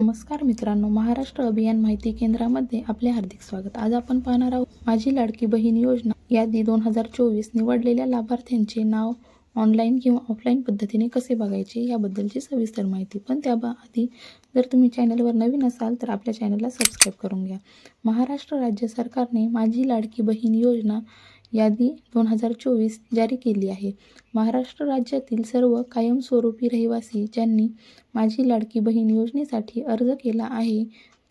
नमस्कार मित्रांनो महाराष्ट्र अभियान माहिती केंद्रामध्ये आपले हार्दिक स्वागत. आज आपण पाहणार आहोत माझी लाडकी बहीण योजना. यादी दोन हजार चोवीस निवडलेल्या लाभार्थ्यांचे नाव ऑनलाईन किंवा ऑफलाईन पद्धतीने कसे बघायचे याबद्दलची सविस्तर माहिती पण त्याआधी जर तुम्ही चॅनलवर नवीन असाल तर आपल्या चॅनलला सबस्क्राईब करून घ्या. महाराष्ट्र राज्य सरकारने माझी लाडकी बहीण योजना यादी दोन हजार चोवीस जारी केली आहे. महाराष्ट्र राज्यातील सर्व कायमस्वरूपी रहिवासी ज्यांनी माझी लाडकी बहीण योजनेसाठी अर्ज केला आहे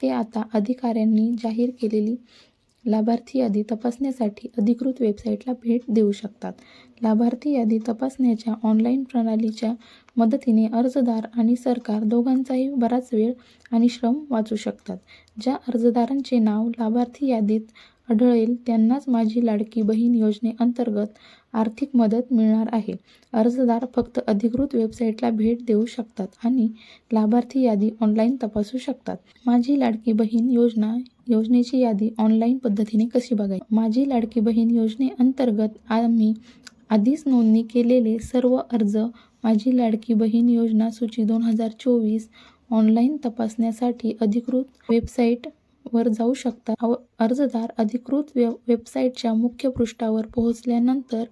ते आता अधिकाऱ्यांनी जाहीर केलेली लाभार्थी यादी तपासण्यासाठी अधिकृत वेबसाईटला भेट देऊ शकतात. लाभार्थी यादी तपासण्याच्या ऑनलाईन प्रणालीच्या मदतीने अर्जदार आणि सरकार दोघांचाही बराच वेळ आणि श्रम वाचू शकतात. ज्या अर्जदारांचे नाव लाभार्थी यादीत आढळेल त्यांनाच माझी लाडकी बहीण योजनेअंतर्गत आर्थिक मदत मिळणार आहे. अर्जदार फक्त अधिकृत वेबसाईटला भेट देऊ शकतात आणि लाभार्थी यादी ऑनलाईन तपासू शकतात. माझी लाडकी बहीण योजना योजनेची यादी ऑनलाईन पद्धतीने कशी बघायची? माझी लाडकी बहीण योजनेअंतर्गत आम्ही आधीच नोंदणी केलेले सर्व अर्ज माझी लाडकी बहीण योजना सूची दोन हजार चोवीस ऑनलाईन तपासण्यासाठी अधिकृत वेबसाईट वर जाऊ शकता अर्जदार अधिकृत वेब वेबसाईटच्या मुख्य पृष्ठावर पोहोचल्यानंतर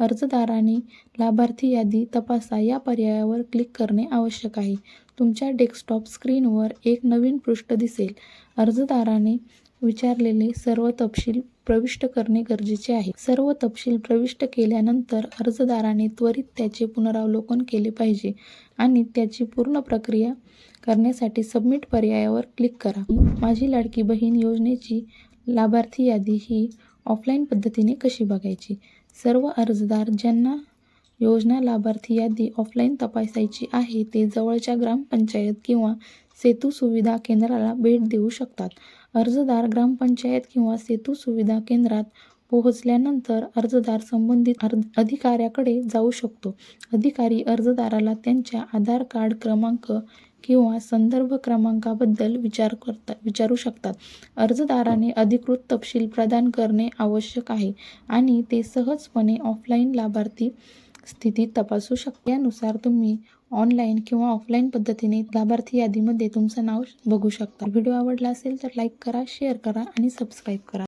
अर्जदाराने लाभार्थी यादी तपासा. या पर्यायावर क्लिक करणे आवश्यक आहे. तुमच्या डेस्कटॉप स्क्रीनवर एक नवीन पृष्ठ दिसेल. अर्जदाराने विचारलेले सर्व तपशील प्रविष्ट करणे गरजेचे आहे. सर्व तपशील प्रविष्ट केल्यानंतर अर्जदाराने त्वरित त्याचे पुनरावलोकन केले पाहिजे आणि त्याची पूर्ण प्रक्रिया करण्यासाठी सबमिट पर्यायावर क्लिक करा. माझी लाडकी बहीण योजनेची लाभार्थी यादी ही ऑफलाईन पद्धतीने कशी बघायची? सर्व अर्जदार ज्यांना योजना लाभार्थी यादी ऑफलाईन तपासायची आहे ते जवळच्या ग्रामपंचायत किंवा सेतू सुविधा केंद्राला भेट देऊ शकतात. अर्जदार ग्रामपंचायत किंवा सेतू सुविधा केंद्रात पोहोचल्यानंतर अर्जदार संबंधित अर्ज अधिकाऱ्याकडे जाऊ शकतो. अधिकारी अर्जदाराला त्यांच्या आधार कार्ड क्रमांक किंवा संदर्भ क्रमांकाबद्दल विचार करता विचारू शकतात. अर्जदाराने अधिकृत तपशील प्रदान करणे आवश्यक आहे आणि ते सहजपणे ऑफलाईन लाभार्थी स्थिती तपासू शकता यानुसार तुम्ही ऑनलाईन किंवा ऑफलाईन पद्धतीने लाभार्थी यादीमध्ये तुमचं नाव बघू शकता. व्हिडिओ आवडला असेल तर लाईक करा शेअर करा आणि सबस्क्राईब करा.